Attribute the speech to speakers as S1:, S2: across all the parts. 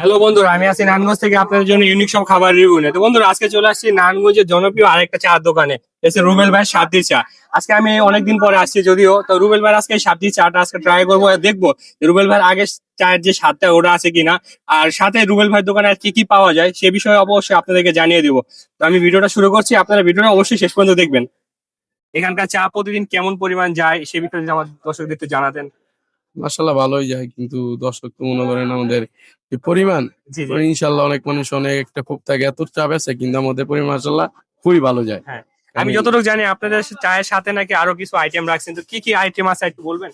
S1: Hello বন্ধুরা, আমি আছি নানগঞ্জ থেকে আপনাদের জন্য ইউনিক সব খাবার রিভিউ নিয়ে। তো বন্ধুরা, আজকে চলে আসছি নানগঞ্জের জনপ্রিয় আরেকটা চা দোকানে, এসে রুবেল ভাই সাতদি চা। আজকে আমি অনেকদিন পরে আসছি যদিও, তো রুবেল ভাই আজকে সাতদি চাটা আজকে ট্রাই করব দেখব রুবেল ভাইয়ের আগে চায়ের যে স্বাদটা ওটা আছে কিনা। আর সাথে রুবেল ভাই দোকানে আর কি কি পাওয়া যায়, সে বিষয়ে অবশ্যই আপনাদেরকে জানিয়ে দিব। তো আমি ভিডিওটা শুরু করছি, আপনারা ভিডিওটা অবশ্যই শেষ পর্যন্ত দেখবেন। এখানকার চা প্রতিদিন কেমন পরিমাণ যায়, সে বিষয়ে আমার দর্শকদের একটু জানাতেন।
S2: মাসাল্লাহ ভালোই যায়। কিন্তু দর্শক তো মনে করেন আমাদের যে পরিমাণ ইনশাল্লাহ অনেক মানুষ অনেক একটা খুব থাকে এত চাপ আছে কিন্তু আমাদের পরিমাণ মাসাল্লাহ খুবই ভালো যায়।
S1: হ্যাঁ। আমি যতটুকু জানি আপনাদের চায়ের সাথে নাকি আরও কিছু আইটেম রাখছেন তো কি কি আইটেম আছে একটু বলবেন?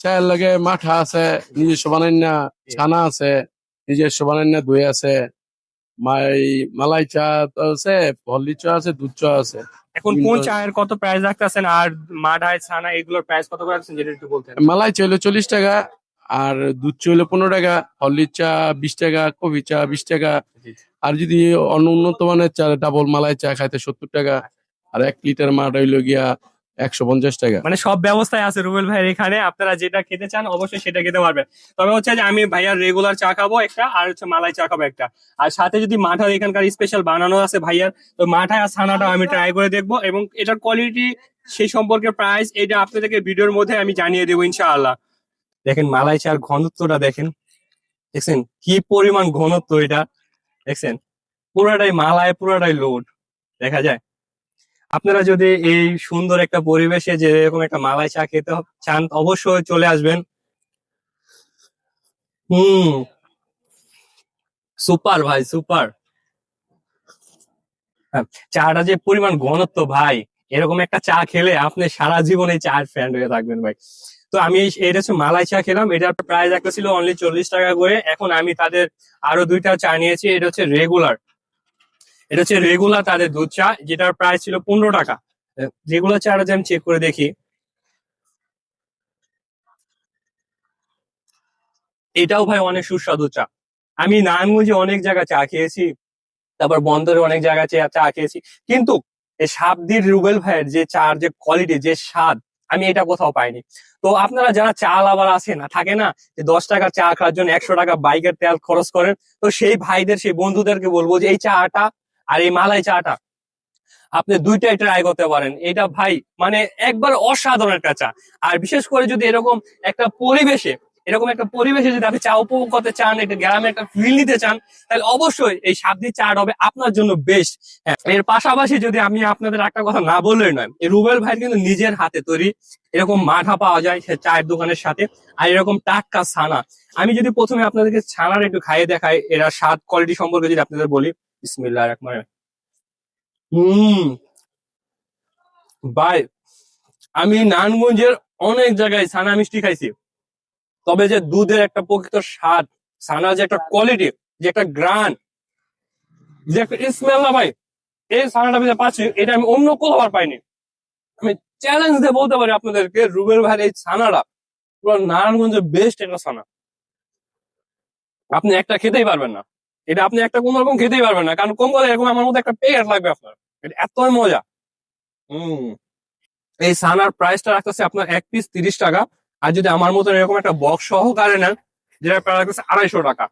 S2: চায়ের লাগে মাঠা আছে নিজস্ব বানান্না ছানা আছে নিজস্ব বানান্না দই আছে মাই মালাই চা আছে হলদি চা আছে দুধ চা আছে।
S1: এখন কোন চায়ের কত প্রাইস রাখতেছেন আর মাঠায় ছানা এগুলোর প্রাইস কত করে রাখছেন যেটা একটু বলতেন?
S2: মালাই চা হলো চল্লিশ টাকা আর দুধ চা হলো পনেরো টাকা হরলির চা বিশ টাকা কফি চা বিশ টাকা। আর যদি অন্য উন্নত মানের চা ডাবল মালাই চা খাইতে সত্তর টাকা আর এক লিটার মাঠ হইল গিয়া একশো পঞ্চাশ টাকা।
S1: মানে সব ব্যবস্থায় আছে রুবেল ভাইয়ের এখানে। আপনারা যেটা খেতে চান অবশ্যই সেটা খেতে পারবেন। তবে হচ্ছে যে আমি ভাইয়ার রেগুলার চা খাব একটা আর হচ্ছে মালাই চা খাব একটা। আর সাথে যদি মাঠার এখানকার স্পেশাল বানানো আছে ভাইয়ার, তো মাঠা আর ছানাটা আমি ট্রাই করে দেখব এবং এটার কোয়ালিটি সেই সম্পর্কে প্রাইস এটা আপনাদেরকে ভিডিওর মধ্যে আমি জানিয়ে দেবো ইনশাআল্লাহ। দেখেন মালাই চার ঘনত্বটা দেখেন। দেখছেন? কি পরিমাণ ঘনত্ব এটা। দেখছেন? পুরাটাই মালায় পুরাটাই লোড। দেখা যায়? আপনারা যদি এই সুন্দর একটা পরিবেশে যে এরকম একটা মালাই চা খেতে চান, অবশ্যই চলে আসবেন। হুম। সুপার ভাই, সুপার। চাটা যে পরিমাণ ঘনত্ব ভাই, এরকম একটা চা খেলে আপনি সারা জীবন এই চায়ের ফ্যান হয়ে থাকবেন ভাই। তো আমি এটা হচ্ছে মালাই চা খেলাম, এটার প্রাইস একটা ছিল অনলি চল্লিশ টাকা করে। এখন আমি তাদের আরও দুইটা চা নিয়েছি, এটা হচ্ছে রেগুলার এটা হচ্ছে রেগুলার তাদের দুধ চা, যেটার প্রাইস ছিল পনেরো টাকা। রেগুলার চাটা আমি চেক করে দেখি। এটাও ভাই অনেক সুস্বাদু চা। আমি নারায়ণগঞ্জে অনেক জায়গায় চা খেয়েছি, তারপর বন্দরে অনেক জায়গা চা- খেয়েছি। কিন্তু এই সাবদির রুবেল ভাইয়ের যে চার যে কোয়ালিটি যে স্বাদ, আমি এটা কোথাও পাইনি। তো আপনারা যারা চা লাভার না থাকে না যে দশ টাকা চা খাওয়ার জন্য একশো টাকা বাইকের তেল খরচ করেন, তো সেই ভাইদের, সেই বন্ধুদেরকে বলব যে এই চাটা আর এই মালাই চাটা আপনি দুইটাই ট্রাই করতে পারেন। এটা ভাই মানে একবার অসাধারণ একটা চা। আর বিশেষ করে যদি এরকম একটা পরিবেশে, এরকম একটা পরিবেশে যদি আপনি চা উপভোগ করতে চান, একটা গ্রামে একটা ফিল নিতে চান, তাহলে অবশ্যই এই সাবদি চাট হবে আপনার জন্য বেশ হ্যাঁ এর পাশাপাশি যদি আমি আপনাদের একটা কথা না বললেই নয়, এই রুবেল ভাই কিন্তু নিজের হাতে তৈরি এরকম মাঠা পাওয়া যায় সে চায়ের দোকানের সাথে, আর এরকম টাটকা ছানা। আমি যদি প্রথমে আপনাদেরকে ছানার একটু খাইয়ে দেখাই, এরা স্বাদ কোয়ালিটি সম্পর্কে যদি আপনাদের বলি বিসমিল্লাহ রহমান হুম। ভাই, আমি নানগঞ্জের অনেক জায়গায় ছানা মিষ্টি খাইছি। তবে যে দুধের একটা প্রকৃত স্বাদ ছানার যে একটা কোয়ালিটি যে একটা গ্রান, যে একটা স্মেল না ভাই, এই ছানাটা আমি পাচ্ছি, এটা আমি অন্য কোথাও আর পাইনি। আমি চ্যালেঞ্জ দিয়ে বলতে পারি আপনাদেরকে, রুবেল ভাইয়ের এই ছানাটা পুরো নারায়ণগঞ্জের বেস্ট একটা ছানা। আপনি একটা খেতেই পারবেন না। এটা আপনি একটা কোন রকম খেতেই পারবেন না। কারণ কম করে এরকম আমার মধ্যে একটা পেয়ার লাগবে আপনার। এটা এতই মজা। হম। এই সানার প্রাইসটা রাখতেছে আপনার এক পিস তিরিশ টাকা। আর যদি আমার মতন এরকম একটা বক্স সহকারে নেন যেটা প্রায় রাখতেছে আড়াইশো টাকা।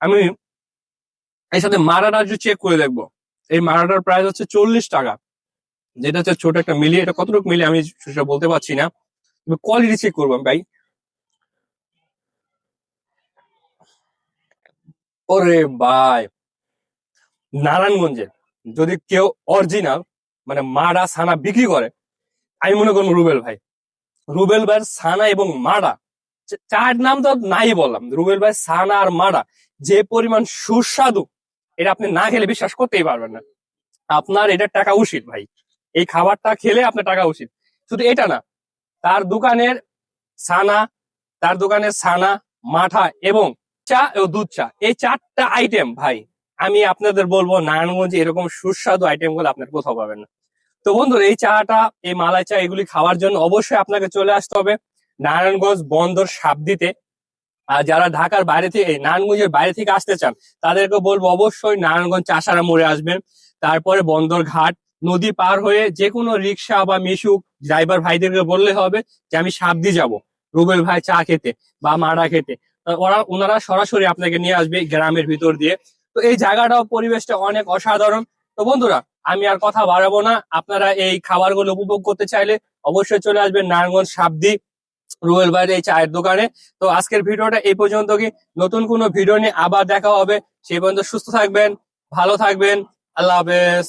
S1: আমি এর সাথে মারাটা চেক করে দেখব। এই মারাটার প্রাইস হচ্ছে চল্লিশ টাকা। যেটা হচ্ছে ছোট একটা মিলিয়ে, এটা কতটুকু মিলিয়ে আমি সেটা বলতে পারছি না। কোয়ালিটি চেক করব ভাই। ওরে ভাই। নারায়ণগঞ্জে যদি কেউ অরিজিনাল মানে মাডা ছানা বিক্রি করে, আমি মনে করব রুবেল ভাই। রুবেল ভাইয়ের ছানা এবং মাডা চার নাম তো নাই বললাম। রুবেল ভাই ছানা আর মাডা, যে পরিমাণ সুস্বাদু, এটা আপনি না খেলে বিশ্বাস করতেই পারবেন না। আপনার এটা টাকা উচিত ভাই। এই খাবারটা খেলে আপনার টাকা উচিত। শুধু এটা না, তার দোকানের ছানা, তার দোকানের ছানা, মাঠা এবং চা ও দুধ চা, এই চারটা আইটেম ভাই, আমি আপনাদের বলব নারায়ণগঞ্জে এরকম সুস্বাদু আইটেমগুলো আপনার কোথাও পাবেন না। তো বন্ধুরা, এই চাটা, এই মালাই চা, এগুলি খাওয়ার জন্য অবশ্যই আপনাকে চলে আসতে হবে নারায়ণগঞ্জ বন্দর সাবদিতে। আর যারা ঢাকার বাইরে থেকে নারায়ণগঞ্জের বাইরে থেকে আসতে চান, তাদেরকে বলব অবশ্যই নারায়ণগঞ্জ চাষারা মোড়ে আসবেন। তারপরে বন্দর ঘাট, নদী পার হয়ে যে কোনো রিক্সা বা মিশুক ড্রাইভার ভাইদেরকে বললে হবে যে, আমি সাবদি যাব। রুবেল ভাই চা খেতে বা মারা খেতে। ওরা, ওনারা সরাসরি আপনাকে নিয়ে আসবে গ্রামের ভিতর দিয়ে। তো এই জায়গাটাও, পরিবেশটা অনেক অসাধারণ। তো বন্ধুরা, আমি আর কথা বাড়াবো না। আপনারা এই খাবারগুলো উপভোগ করতে চাইলে অবশ্যই চলে আসবেন নারায়ণগঞ্জ সাবদি রুয়েল বাইরে এই চায়ের দোকানে। তো আজকের ভিডিওটা এই পর্যন্ত কি? নতুন কোনো ভিডিও নিয়ে আবার দেখা হবে। সেই পর্যন্ত সুস্থ থাকবেন, ভালো থাকবেন। আল্লাহ হাফেজ।